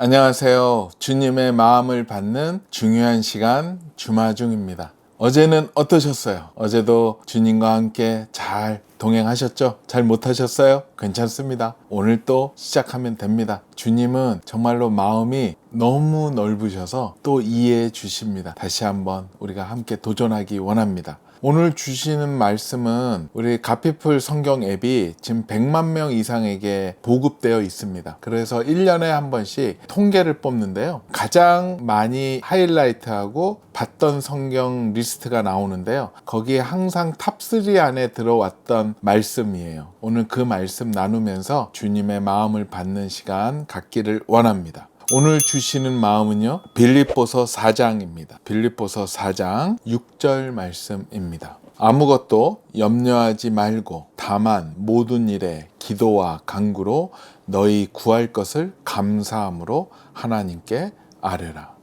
안녕하세요. 주님의 마음을 받는 중요한 시간 주마중입니다. 어제는 어떠셨어요? 어제도 주님과 함께 잘 동행하셨죠? 잘 못하셨어요? 괜찮습니다. 오늘 또 시작하면 됩니다. 주님은 정말로 마음이 너무 넓으셔서 또 이해해 주십니다. 다시 한번 우리가 함께 도전하기 원합니다. 오늘 주시는 말씀은 우리 가피풀 성경 앱이 지금 100만 명 이상에게 보급되어 있습니다. 그래서 1년에 한 번씩 통계를 뽑는데요. 가장 많이 하이라이트하고 봤던 성경 리스트가 나오는데요. 거기에 항상 탑3 안에 들어왔던 말씀이에요. 오늘 그 말씀 나누면서 주님의 마음을 받는 시간 갖기를 원합니다. 오늘 주시는 마음은요. 빌립보서 4장입니다. 빌립보서 4장 6절 말씀입니다. 아무것도 염려하지 말고 다만 모든 일에 기도와 간구로 너희 구할 것을 감사함으로 하나님께 아뢰라.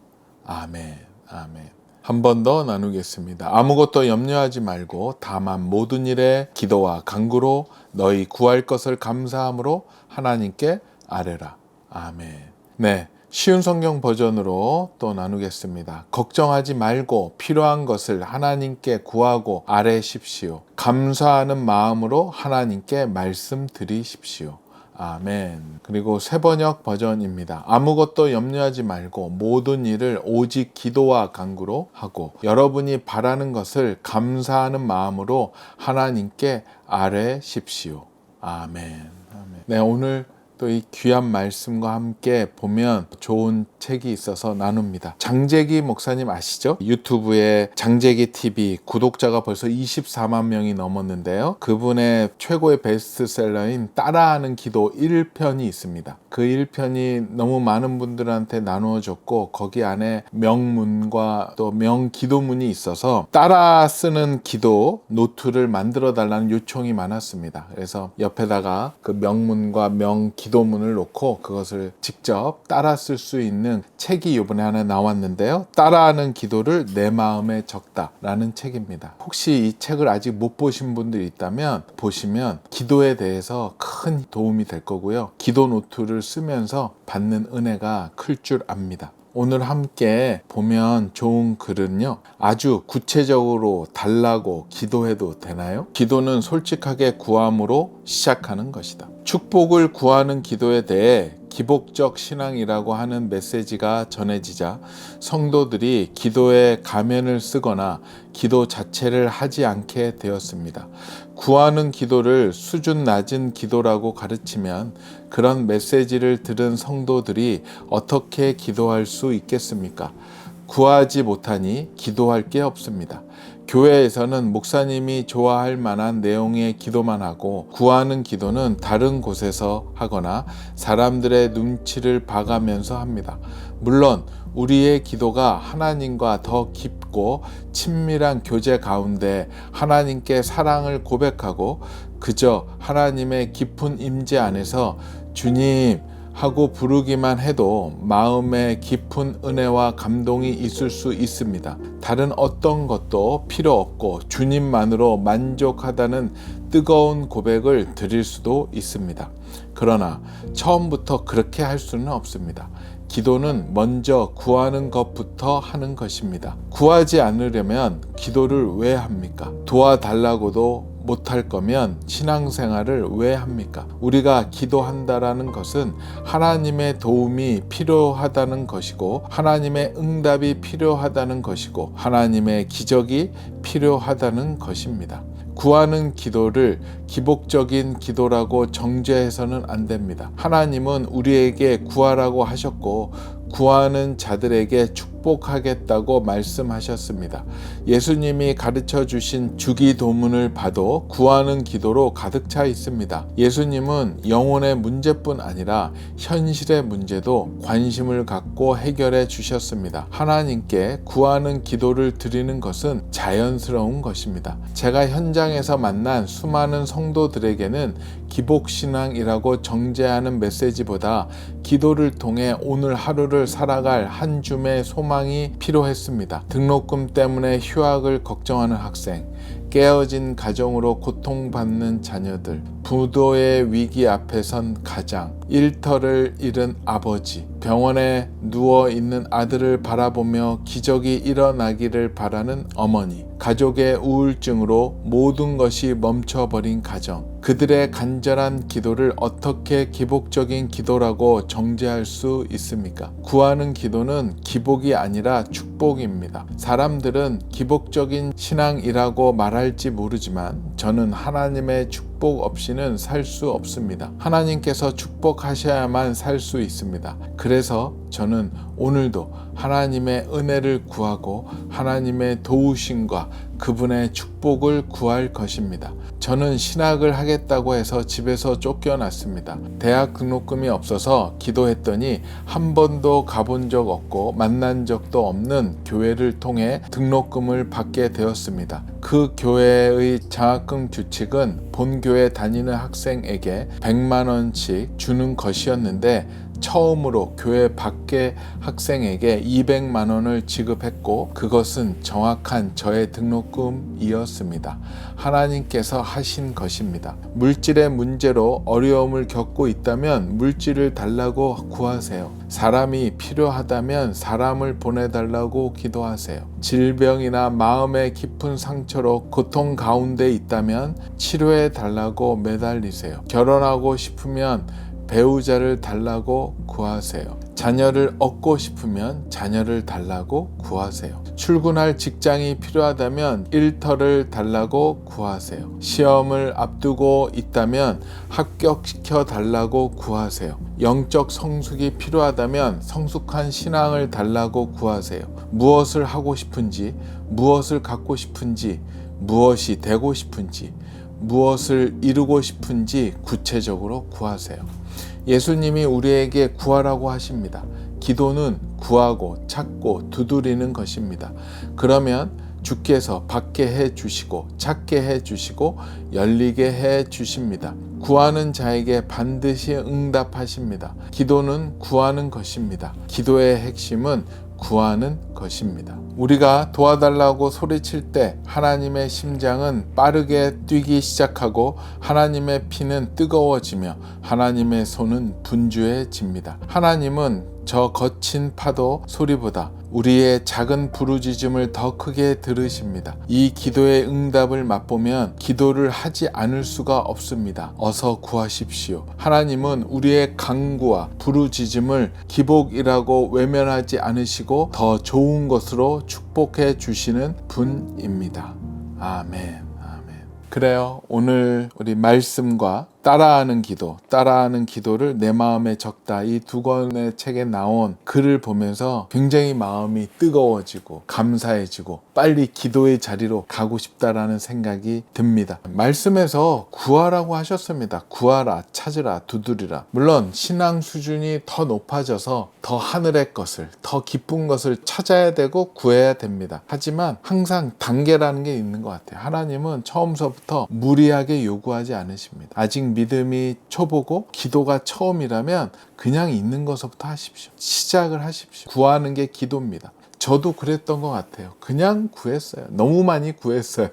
아멘. 아멘. 한 번 더 나누겠습니다. 아무것도 염려하지 말고 다만 모든 일에 기도와 간구로 너희 구할 것을 감사함으로 하나님께 아뢰라. 아멘. 네. 쉬운 성경 버전으로 또 나누겠습니다. 걱정하지 말고 필요한 것을 하나님께 구하고 아뢰십시오. 감사하는 마음으로 하나님께 말씀드리십시오. 아멘. 그리고 세번역 버전입니다. 아무것도 염려하지 말고 모든 일을 오직 기도와 간구로 하고 여러분이 바라는 것을 감사하는 마음으로 하나님께 아뢰십시오. 아멘. 아멘. 네, 오늘 또 이 귀한 말씀과 함께 보면 좋은 책이 있어서 나눕니다. 장재기 목사님 아시죠? 유튜브에 장재기 TV 구독자가 벌써 24만 명이 넘었는데요. 그분의 최고의 베스트셀러인 따라하는 기도 1편이 있습니다. 그 1편이 너무 많은 분들한테 나누어졌고 거기 안에 명문과 또 명기도문이 있어서 따라 쓰는 기도 노트를 만들어 달라는 요청이 많았습니다. 그래서 옆에다가 그 명문과 명기도 기도문을 놓고 그것을 직접 따라 쓸 수 있는 책이 이번에 하나 나왔는데요. 따라하는 기도를 내 마음에 적다라는 책입니다. 혹시 이 책을 아직 못 보신 분들이 있다면 보시면 기도에 대해서 큰 도움이 될 거고요. 기도 노트를 쓰면서 받는 은혜가 클 줄 압니다. 오늘 함께 보면 좋은 글은요. 아주 구체적으로 달라고 기도해도 되나요? 기도는 솔직하게 구함으로 시작하는 것이다. 축복을 구하는 기도에 대해 기복적 신앙이라고 하는 메시지가 전해지자 성도들이 기도에 가면을 쓰거나 기도 자체를 하지 않게 되었습니다. 구하는 기도를 수준 낮은 기도라고 가르치면 그런 메시지를 들은 성도들이 어떻게 기도할 수 있겠습니까? 구하지 못하니 기도할 게 없습니다. 교회에서는 목사님이 좋아할 만한 내용의 기도만 하고 구하는 기도는 다른 곳에서 하거나 사람들의 눈치를 봐가면서 합니다. 물론 우리의 기도가 하나님과 더 깊고 친밀한 교제 가운데 하나님께 사랑을 고백하고 그저 하나님의 깊은 임재 안에서 주님 하고 부르기만 해도 마음에 깊은 은혜와 감동이 있을 수 있습니다. 다른 어떤 것도 필요 없고 주님만으로 만족하다는 뜨거운 고백을 드릴 수도 있습니다. 그러나 처음부터 그렇게 할 수는 없습니다. 기도는 먼저 구하는 것부터 하는 것입니다. 구하지 않으려면 기도를 왜 합니까? 도와달라고도 못할 거면 신앙생활을 왜 합니까? 우리가 기도한다라는 것은 하나님의 도움이 필요하다는 것이고 하나님의 응답이 필요하다는 것이고 하나님의 기적이 필요하다는 것입니다. 구하는 기도를 기복적인 기도라고 정죄해서는 안 됩니다. 하나님은 우리에게 구하라고 하셨고 구하는 자들에게 축 복하겠다고 말씀하셨습니다. 예수님이 가르쳐 주신 주기도문을 봐도 구하는 기도로 가득 차 있습니다. 예수님은 영혼의 문제뿐 아니라 현실의 문제도 관심을 갖고 해결해 주셨습니다. 하나님께 구하는 기도를 드리는 것은 자연스러운 것입니다. 제가 현장에서 만난 수많은 성도들에게는 기복신앙이라고 정죄하는 메시지보다 기도를 통해 오늘 하루를 살아갈 한 줌의 소망 이 필요했습니다. 등록금 때문에 휴학을 걱정하는 학생, 깨어진 가정으로 고통받는 자녀들, 부도의 위기 앞에 선 가장, 일터를 잃은 아버지, 병원에 누워 있는 아들을 바라보며 기적이 일어나기를 바라는 어머니, 가족의 우울증으로 모든 것이 멈춰버린 가정, 그들의 간절한 기도를 어떻게 기복적인 기도라고 정죄할 수 있습니까? 구하는 기도는 기복이 아니라 축복입니다. 사람들은 기복적인 신앙이라고 말할지 모르지만 저는 하나님의 축복 없이는 살 수 없습니다. 하나님께서 축복하셔야만 살 수 있습니다. 그래서 저는 오늘도 하나님의 은혜를 구하고 하나님의 도우심과 그분의 축복을 구할 것입니다. 저는 신학을 하겠다고 해서 집에서 쫓겨났습니다. 대학 등록금이 없어서 기도했더니 한 번도 가본 적 없고 만난 적도 없는 교회를 통해 등록금을 받게 되었습니다. 그 교회의 장학금 규칙은 본교회 다니는 학생에게 100만 원씩 주는 것이었는데 처음으로 교회 밖의 학생에게 200만 원을 지급했고 그것은 정확한 저의 등록금이었습니다. 하나님께서 하신 것입니다. 물질의 문제로 어려움을 겪고 있다면 물질을 달라고 구하세요. 사람이 필요하다면 사람을 보내달라고 기도하세요. 질병이나 마음의 깊은 상처로 고통 가운데 있다면 치료해 달라고 매달리세요. 결혼하고 싶으면 배우자를 달라고 구하세요. 자녀를 얻고 싶으면 자녀를 달라고 구하세요. 출근할 직장이 필요하다면 일터를 달라고 구하세요. 시험을 앞두고 있다면 합격시켜 달라고 구하세요. 영적 성숙이 필요하다면 성숙한 신앙을 달라고 구하세요. 무엇을 하고 싶은지, 무엇을 갖고 싶은지, 무엇이 되고 싶은지, 무엇을 이루고 싶은지 구체적으로 구하세요. 예수님이 우리에게 구하라고 하십니다. 기도는 구하고 찾고 두드리는 것입니다. 그러면 주께서 받게 해 주시고 찾게 해 주시고 열리게 해 주십니다. 구하는 자에게 반드시 응답하십니다. 기도는 구하는 것입니다. 기도의 핵심은 구하는 것입니다. 우리가 도와달라고 소리칠 때 하나님의 심장은 빠르게 뛰기 시작하고 하나님의 피는 뜨거워지며 하나님의 손은 분주해집니다. 하나님은 저 거친 파도 소리보다 우리의 작은 부르짖음을 더 크게 들으십니다. 이 기도의 응답을 맛보면 기도를 하지 않을 수가 없습니다. 어서 구하십시오. 하나님은 우리의 강구와 부르짖음을 기복이라고 외면하지 않으시고 더 좋은 것으로 축복해 주시는 분입니다. 아멘. 그래요. 오늘 우리 말씀과 따라하는 기도, 따라하는 기도를 내 마음에 적다. 이 두 권의 책에 나온 글을 보면서 굉장히 마음이 뜨거워지고 감사해지고 빨리 기도의 자리로 가고 싶다라는 생각이 듭니다. 말씀에서 구하라고 하셨습니다. 구하라, 찾으라, 두드리라. 물론 신앙 수준이 더 높아져서 더 하늘의 것을, 더 기쁜 것을 찾아야 되고 구해야 됩니다. 하지만 항상 단계라는 게 있는 것 같아요. 하나님은 처음서부터 무리하게 요구하지 않으십니다. 아직 믿음이 초보고 기도가 처음이라면 그냥 있는 것부터 하십시오. 시작을 하십시오. 구하는 게 기도입니다. 저도 그랬던 것 같아요. 그냥 구했어요. 너무 많이 구했어요.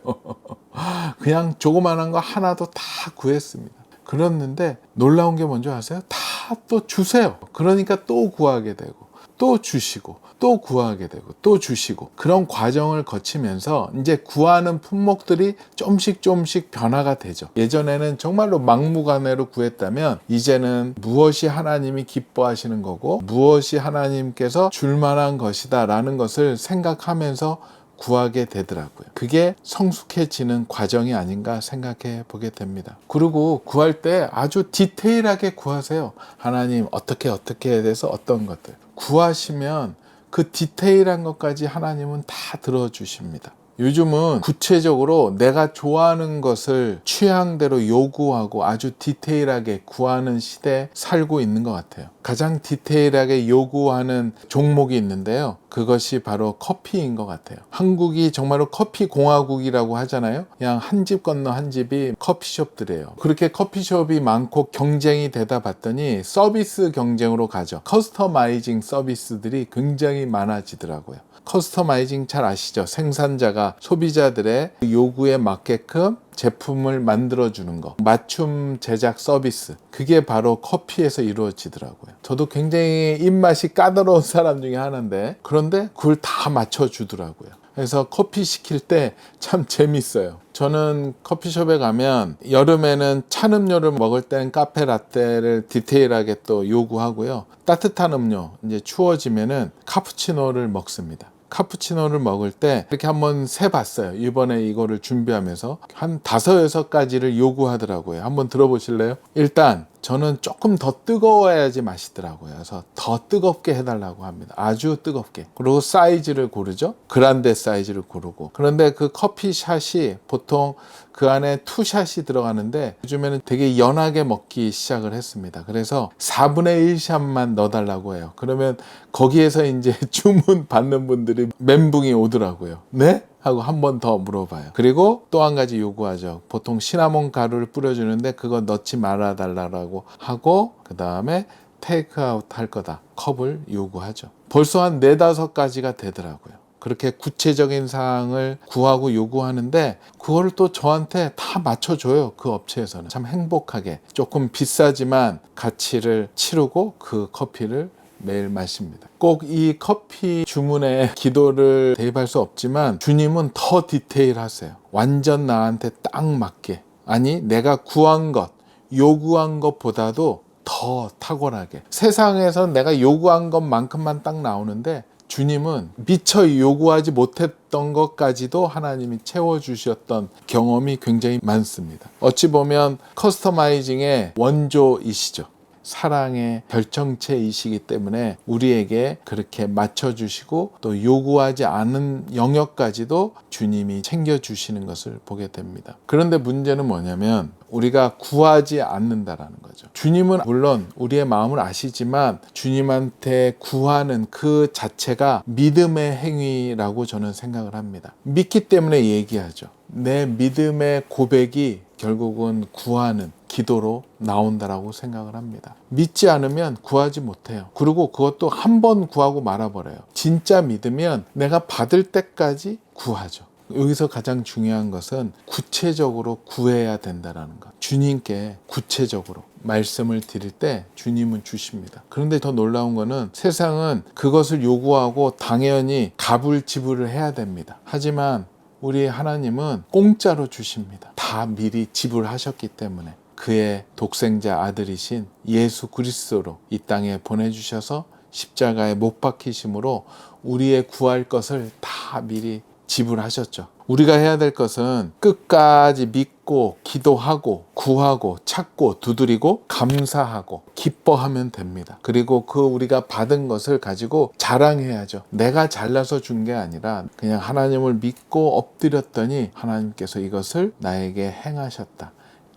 그냥 조그만한 거 하나도 다 구했습니다. 그랬는데 놀라운 게 뭔지 아세요? 다 또 주세요. 그러니까 또 구하게 되고 또 주시고 또 구하게 되고 또 주시고 그런 과정을 거치면서 이제 구하는 품목들이 좀씩 좀씩 변화가 되죠. 예전에는 정말로 막무가내로 구했다면 이제는 무엇이 하나님이 기뻐하시는 거고 무엇이 하나님께서 줄 만한 것이다라는 것을 생각하면서 구하게 되더라고요. 그게 성숙해지는 과정이 아닌가 생각해 보게 됩니다. 그리고 구할 때 아주 디테일하게 구하세요. 하나님 어떻게 어떻게 해야 돼서 어떤 것들. 구하시면 그 디테일한 것까지 하나님은 다 들어주십니다. 요즘은 구체적으로 내가 좋아하는 것을 취향대로 요구하고 아주 디테일하게 구하는 시대에 살고 있는 것 같아요. 가장 디테일하게 요구하는 종목이 있는데요. 그것이 바로 커피인 것 같아요. 한국이 정말로 커피 공화국이라고 하잖아요. 그냥 한 집 건너 한 집이 커피숍들이에요. 그렇게 커피숍이 많고 경쟁이 되다 봤더니 서비스 경쟁으로 가죠. 커스터마이징 서비스들이 굉장히 많아지더라고요. 커스터마이징 잘 아시죠? 생산자가 소비자들의 요구에 맞게끔 제품을 만들어 주는 거, 맞춤 제작 서비스. 그게 바로 커피에서 이루어지더라고요. 저도 굉장히 입맛이 까다로운 사람 중에 하나인데, 그런데 그걸 다 맞춰 주더라고요. 그래서 커피 시킬 때 참 재밌어요. 저는 커피숍에 가면 여름에는 찬 음료를 먹을 때는 카페 라떼를 디테일하게 또 요구하고요. 따뜻한 음료, 이제 추워지면은 카푸치노를 먹습니다. 카푸치노를 먹을 때 이렇게 한번 세 봤어요. 이번에 이거를 준비하면서 한 다섯 여섯 가지를 요구하더라고요. 한번 들어보실래요? 일단 저는 조금 더 뜨거워야지 맛있더라고요. 그래서 더 뜨겁게 해달라고 합니다. 아주 뜨겁게. 그리고 사이즈를 고르죠. 그란데 사이즈를 고르고. 그런데 그 커피샷이 보통 그 안에 투샷이 들어가는데 요즘에는 되게 연하게 먹기 시작을 했습니다. 그래서 4분의 1샷만 넣어달라고 해요. 그러면 거기에서 이제 주문 받는 분들이 멘붕이 오더라고요. 네? 하고 한 번 더 물어봐요. 그리고 또 한 가지 요구하죠. 보통 시나몬 가루를 뿌려주는데 그거 넣지 말아달라고 하고 그 다음에 테이크아웃 할 거다. 컵을 요구하죠. 벌써 한 네다섯 가지가 되더라고요. 그렇게 구체적인 사항을 구하고 요구하는데 그거를 또 저한테 다 맞춰줘요. 그 업체에서는. 참 행복하게. 조금 비싸지만 가치를 치르고 그 커피를 매일 마십니다. 꼭 이 커피 주문에 기도를 대입할 수 없지만 주님은 더 디테일하세요. 완전 나한테 딱 맞게. 아니, 내가 구한 것, 요구한 것보다도 더 탁월하게. 세상에선 내가 요구한 것만큼만 딱 나오는데 주님은 미처 요구하지 못했던 것까지도 하나님이 채워주셨던 경험이 굉장히 많습니다. 어찌 보면 커스터마이징의 원조이시죠. 사랑의 결정체이시기 때문에 우리에게 그렇게 맞춰주시고 또 요구하지 않은 영역까지도 주님이 챙겨주시는 것을 보게 됩니다. 그런데 문제는 뭐냐면 우리가 구하지 않는다라는 거죠. 주님은 물론 우리의 마음을 아시지만 주님한테 구하는 그 자체가 믿음의 행위라고 저는 생각을 합니다. 믿기 때문에 얘기하죠. 내 믿음의 고백이 결국은 구하는 기도로 나온다라고 생각을 합니다. 믿지 않으면 구하지 못해요. 그리고 그것도 한 번 구하고 말아버려요. 진짜 믿으면 내가 받을 때까지 구하죠. 여기서 가장 중요한 것은 구체적으로 구해야 된다라는 것. 주님께 구체적으로 말씀을 드릴 때 주님은 주십니다. 그런데 더 놀라운 거는 세상은 그것을 요구하고 당연히 값을 지불을 해야 됩니다. 하지만 우리 하나님은 공짜로 주십니다. 다 미리 지불하셨기 때문에 그의 독생자 아들이신 예수 그리스도로 이 땅에 보내주셔서 십자가에 못 박히심으로 우리의 구할 것을 다 미리 지불하셨죠. 우리가 해야 될 것은 끝까지 믿고 기도하고 구하고 찾고 두드리고 감사하고 기뻐하면 됩니다. 그리고 그 우리가 받은 것을 가지고 자랑해야죠. 내가 잘나서 준 게 아니라 그냥 하나님을 믿고 엎드렸더니 하나님께서 이것을 나에게 행하셨다.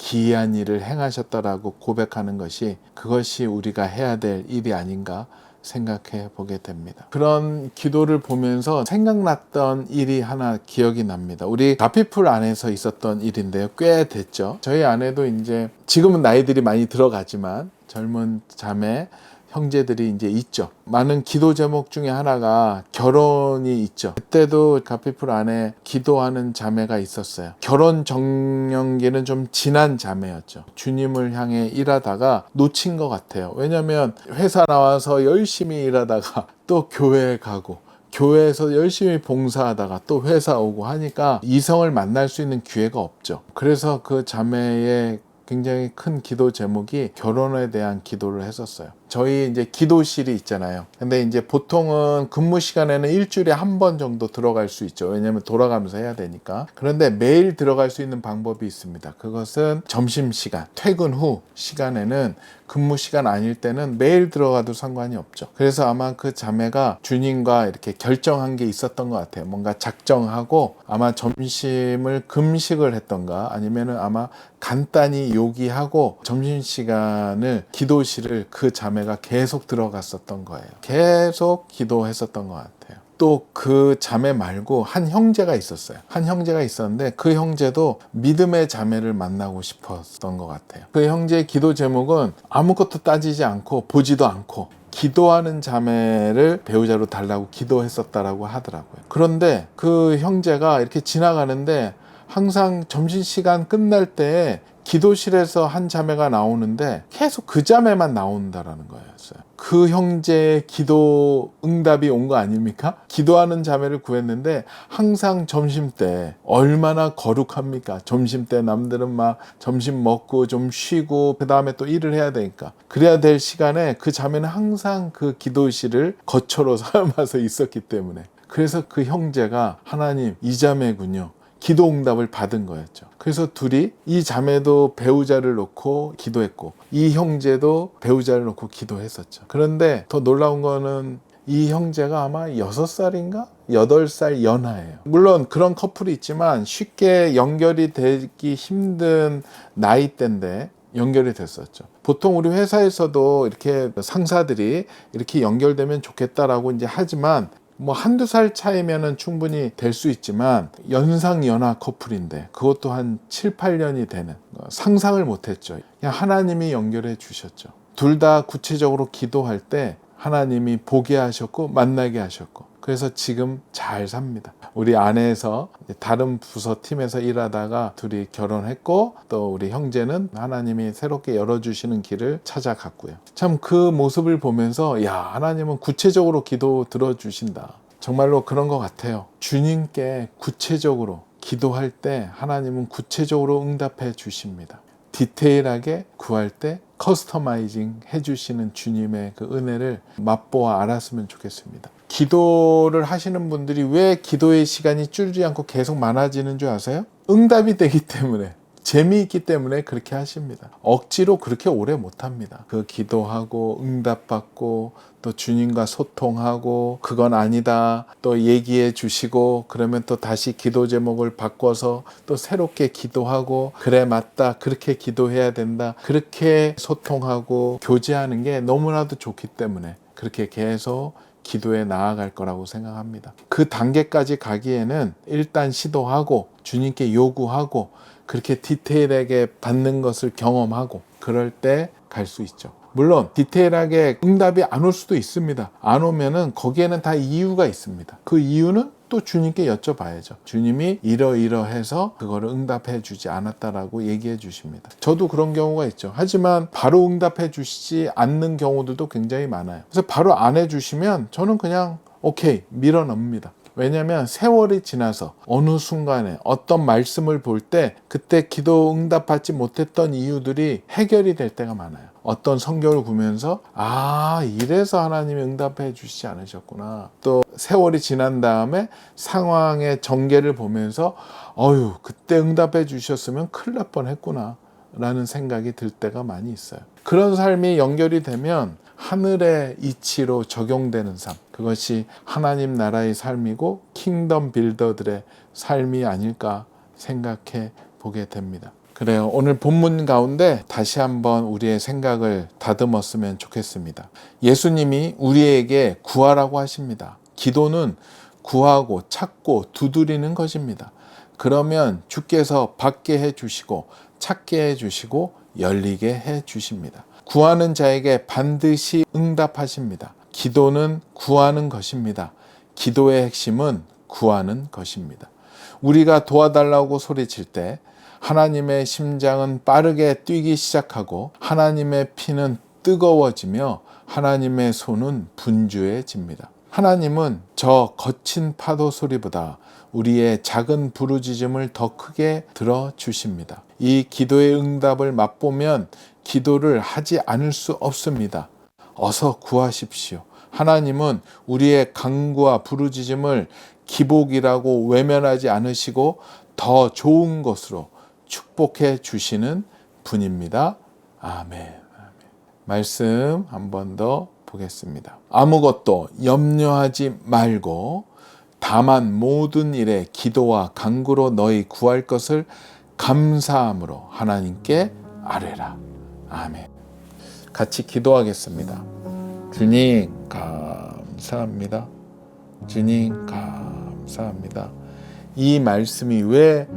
기이한 일을 행하셨다라고 고백하는 것이 그것이 우리가 해야 될 일이 아닌가 생각해 보게 됩니다. 그런 기도를 보면서 생각났던 일이 하나 기억이 납니다. 우리 가피풀 안에서 있었던 일인데요. 꽤 됐죠. 저희 안에도 이제 지금은 나이들이 많이 들어가지만 젊은 자매 형제들이 이제 있죠. 많은 기도 제목 중에 하나가 결혼이 있죠. 그때도 가피풀 안에 기도하는 자매가 있었어요. 결혼 정년기는 좀 지난 자매였죠. 주님을 향해 일하다가 놓친 것 같아요. 왜냐면 회사 나와서 열심히 일하다가 또 교회에 가고 교회에서 열심히 봉사하다가 또 회사 오고 하니까 이성을 만날 수 있는 기회가 없죠. 그래서 그 자매의 굉장히 큰 기도 제목이 결혼에 대한 기도를 했었어요. 저희 이제 기도실이 있잖아요. 근데 이제 보통은 근무 시간에는 일주일에 한 번 정도 들어갈 수 있죠. 왜냐면 돌아가면서 해야 되니까. 그런데 매일 들어갈 수 있는 방법이 있습니다. 그것은 점심 시간, 퇴근 후 시간에는 근무 시간 아닐 때는 매일 들어가도 상관이 없죠. 그래서 아마 그 자매가 주님과 이렇게 결정한 게 있었던 것 같아요. 뭔가 작정하고 아마 점심을 금식을 했던가 아니면은 아마 간단히 요기하고 점심 시간을 기도실을 그 자매 가 계속 들어갔었던 거예요. 계속 기도했었던 것 같아요. 또그 자매 말고 한 형제가 있었어요. 한 형제가 있었는데 그 형제도 믿음의 자매를 만나고 싶었던 것 같아요. 그 형제의 기도 제목은 아무것도 따지지 않고 보지도 않고 기도하는 자매를 배우자로 달라고 기도했었다라고 하더라고요. 그런데 그 형제가 이렇게 지나가는데 항상 점심시간 끝날 때 기도실에서 한 자매가 나오는데 계속 그 자매만 나온다라는 거였어요. 그 형제의 기도 응답이 온 거 아닙니까? 기도하는 자매를 구했는데 항상 점심 때 얼마나 거룩합니까? 점심 때 남들은 막 점심 먹고 좀 쉬고 그 다음에 또 일을 해야 되니까 그래야 될 시간에 그 자매는 항상 그 기도실을 거처로 삼아서 있었기 때문에 그래서 그 형제가 하나님 이 자매군요. 기도 응답을 받은 거였죠. 그래서 둘이 이 자매도 배우자를 놓고 기도했고 이 형제도 배우자를 놓고 기도했었죠. 그런데 더 놀라운 거는 이 형제가 아마 6살인가? 8살 연하예요. 물론 그런 커플이 있지만 쉽게 연결이 되기 힘든 나이대인데 연결이 됐었죠. 보통 우리 회사에서도 이렇게 상사들이 이렇게 연결되면 좋겠다라고 이제 하지만 뭐 한두 살 차이면은 충분히 될 수 있지만 연상 연하 커플인데 그것도 한 7, 8년이 되는 상상을 못 했죠. 그냥 하나님이 연결해 주셨죠. 둘 다 구체적으로 기도할 때 하나님이 보게 하셨고 만나게 하셨고 그래서 지금 잘 삽니다. 우리 아내에서 다른 부서 팀에서 일하다가 둘이 결혼했고 또 우리 형제는 하나님이 새롭게 열어주시는 길을 찾아갔고요. 참 그 모습을 보면서 야 하나님은 구체적으로 기도 들어주신다. 정말로 그런 것 같아요. 주님께 구체적으로 기도할 때 하나님은 구체적으로 응답해 주십니다. 디테일하게 구할 때 커스터마이징 해주시는 주님의 그 은혜를 맛보아 알았으면 좋겠습니다. 기도를 하시는 분들이 왜 기도의 시간이 줄지 않고 계속 많아지는 줄 아세요? 응답이 되기 때문에. 재미있기 때문에 그렇게 하십니다. 억지로 그렇게 오래 못 합니다. 그 기도하고 응답받고 또 주님과 소통하고 그건 아니다 또 얘기해 주시고 그러면 또 다시 기도 제목을 바꿔서 또 새롭게 기도하고 그래 맞다 그렇게 기도해야 된다 그렇게 소통하고 교제하는 게 너무나도 좋기 때문에 그렇게 계속 기도에 나아갈 거라고 생각합니다. 그 단계까지 가기에는 일단 시도하고 주님께 요구하고 그렇게 디테일하게 받는 것을 경험하고 그럴 때 갈 수 있죠. 물론 디테일하게 응답이 안 올 수도 있습니다. 안 오면은 거기에는 다 이유가 있습니다. 그 이유는 또 주님께 여쭤봐야죠. 주님이 이러이러해서 그거를 응답해 주지 않았다라고 얘기해 주십니다. 저도 그런 경우가 있죠. 하지만 바로 응답해 주시지 않는 경우들도 굉장히 많아요. 그래서 바로 안 해 주시면 저는 그냥 오케이 밀어 넣습니다. 왜냐하면 세월이 지나서 어느 순간에 어떤 말씀을 볼 때 그때 기도 응답받지 못했던 이유들이 해결이 될 때가 많아요. 어떤 성경을 보면서 아 이래서 하나님이 응답해 주시지 않으셨구나. 또 세월이 지난 다음에 상황의 전개를 보면서 어유 그때 응답해 주셨으면 큰일 날 뻔했구나. 라는 생각이 들 때가 많이 있어요. 그런 삶이 연결이 되면 하늘의 이치로 적용되는 삶. 그것이 하나님 나라의 삶이고 킹덤 빌더들의 삶이 아닐까 생각해 보게 됩니다. 그래요. 오늘 본문 가운데 다시 한번 우리의 생각을 다듬었으면 좋겠습니다. 예수님이 우리에게 구하라고 하십니다. 기도는 구하고 찾고 두드리는 것입니다. 그러면 주께서 받게 해 주시고 찾게 해 주시고 열리게 해 주십니다. 구하는 자에게 반드시 응답하십니다. 기도는 구하는 것입니다. 기도의 핵심은 구하는 것입니다. 우리가 도와달라고 소리칠 때 하나님의 심장은 빠르게 뛰기 시작하고 하나님의 피는 뜨거워지며 하나님의 손은 분주해집니다. 하나님은 저 거친 파도 소리보다 우리의 작은 부르짖음을 더 크게 들어 주십니다. 이 기도의 응답을 맛보면 기도를 하지 않을 수 없습니다. 어서 구하십시오. 하나님은 우리의 강구와 부르짖음을 기복이라고 외면하지 않으시고 더 좋은 것으로 축복해 주시는 분입니다. 아멘. 말씀 한 번 더 보겠습니다. 아무것도 염려하지 말고 다만 모든 일에 기도와 간구로 너희 구할 것을 감사함으로 하나님께 아뢰라. 아멘. 같이 기도하겠습니다. 주님 감사합니다. 주님 감사합니다. 이 말씀이 왜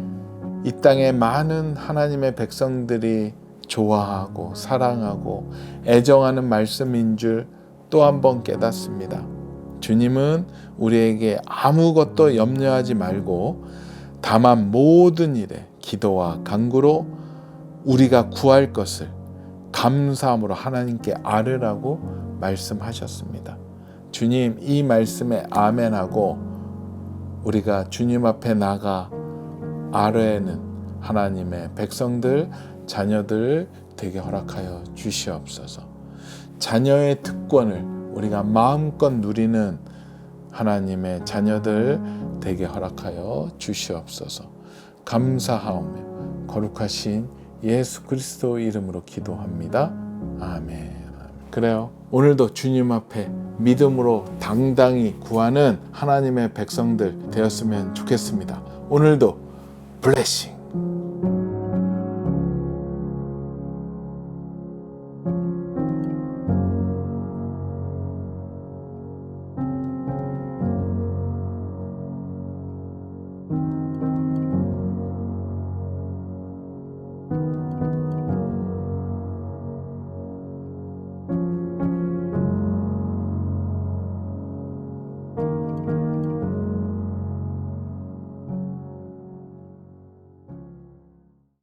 이 땅에 많은 하나님의 백성들이 좋아하고 사랑하고 애정하는 말씀인 줄 또 한 번 깨닫습니다. 주님은 우리에게 아무것도 염려하지 말고 다만 모든 일에 기도와 간구로 우리가 구할 것을 감사함으로 하나님께 아뢰라고 말씀하셨습니다. 주님 이 말씀에 아멘하고 우리가 주님 앞에 나가 아뢰는 하나님의 백성들 자녀들 되게 허락하여 주시옵소서. 자녀의 특권을 우리가 마음껏 누리는 하나님의 자녀들 되게 허락하여 주시옵소서. 감사하오며 거룩하신 예수 그리스도 이름으로 기도합니다. 아멘. 그래요. 오늘도 주님 앞에 믿음으로 당당히 구하는 하나님의 백성들 되었으면 좋겠습니다. 오늘도 블레싱